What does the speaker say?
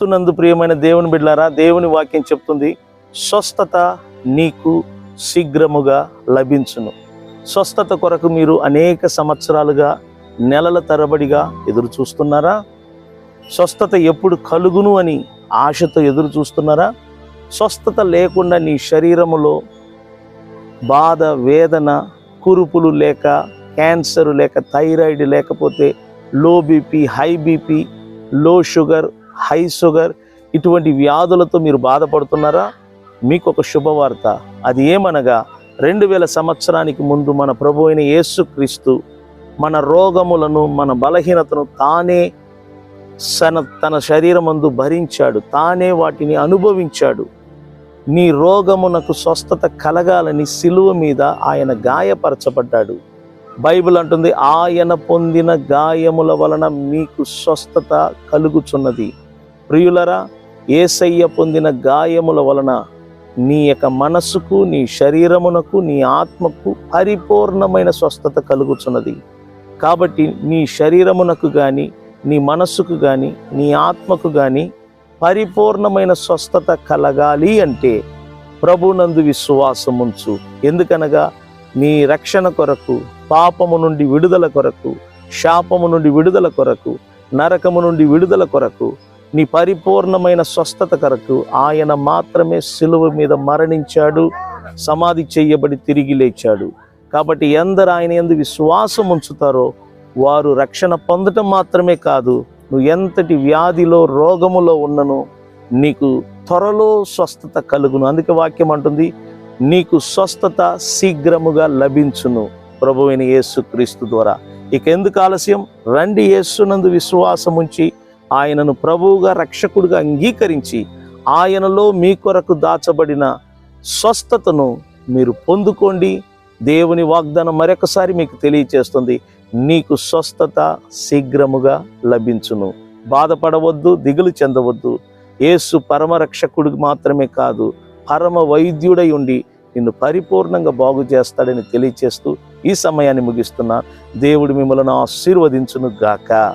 క్రీస్తునందు ప్రియమైన దేవుని బిడ్డారా దేవుని వాక్యం చెప్తుంది స్వస్థత నీకు శీఘ్రముగా లభించును. స్వస్థత కొరకు మీరు అనేక సంవత్సరాలుగా నెలల తరబడిగా ఎదురు చూస్తున్నారా స్వస్థత ఎప్పుడు కలుగును అని ఆశతో ఎదురు చూస్తున్నారా స్వస్థత లేకుండా నీ శరీరములో బాధ వేదన కురుపులు లేక క్యాన్సర్ లేక థైరాయిడ్ లేకపోతే low BP high BP low sugar high sugar ఇటువంటి వ్యాధులతో మీరు బాధపడుతున్నారా? మీకు ఒక శుభవార్త. అది ఏమనగా రెండు వేల సంవత్సరానికి ముందు మన ప్రభు అయిన యేసుక్రీస్తు మన రోగములను మన బలహీనతను తానే సన తన శరీరమందు భరించాడు. తానే వాటిని అనుభవించాడు. నీ రోగమునకు స్వస్థత కలగాలని సిలువ మీద ఆయన గాయపరచబడ్డాడు. బైబిల్ అంటుంది ఆయన పొందిన గాయముల వలన మీకు స్వస్థత కలుగుచున్నది. ప్రియులరా ఏసయ్య పొందిన గాయముల వలన నీ యొక్క మనస్సుకు నీ శరీరమునకు నీ ఆత్మకు పరిపూర్ణమైన స్వస్థత కలుగుచున్నది. కాబట్టి నీ శరీరమునకు కానీ నీ మనస్సుకు కానీ నీ ఆత్మకు కానీ పరిపూర్ణమైన స్వస్థత కలగాలి అంటే ప్రభునందు విశ్వాసం ఉంచు ఎందుకనగా నీ రక్షణ కొరకు పాపము నుండి విడుదల కొరకు శాపము నుండి విడుదల కొరకు నరకము నుండి విడుదల కొరకు నీ పరిపూర్ణమైన స్వస్థత కొరకు ఆయన మాత్రమే సిలువ మీద మరణించాడు సమాధి చేయబడి తిరిగి లేచాడు. కాబట్టి ఎందరు ఆయన ఎందు విశ్వాసం ఉంచుతారో వారు రక్షణ పొందటం మాత్రమే కాదు నువ్వు ఎంతటి వ్యాధిలో రోగములో ఉన్నను నీకు త్వరలో స్వస్థత కలుగును. అందుకే వాక్యం అంటుంది నీకు స్వస్థత శీఘ్రముగా లభించును ప్రభువైన యేసుక్రీస్తు ద్వారా. ఇక ఎందుకు ఆలస్యం? రండి యేసునందు విశ్వాసం ఉంచి ఆయనను ప్రభువుగా రక్షకుడిగా అంగీకరించి ఆయనలో మీ కొరకు దాచబడిన స్వస్థతను మీరు పొందుకోండి. దేవుని వాగ్దానం మరొకసారి మీకు తెలియచేస్తుంది. నీకు స్వస్థత శీఘ్రముగా లభించును. బాధపడవద్దు దిగులు చెందవద్దు. ఏసు పరమ మాత్రమే కాదు పరమ వైద్యుడై ఉండి నిన్ను పరిపూర్ణంగా బాగు చేస్తాడని తెలియచేస్తూ ఈ సమయాన్ని ముగిస్తున్నా. దేవుడు మిమ్మల్ని ఆశీర్వదించును గాక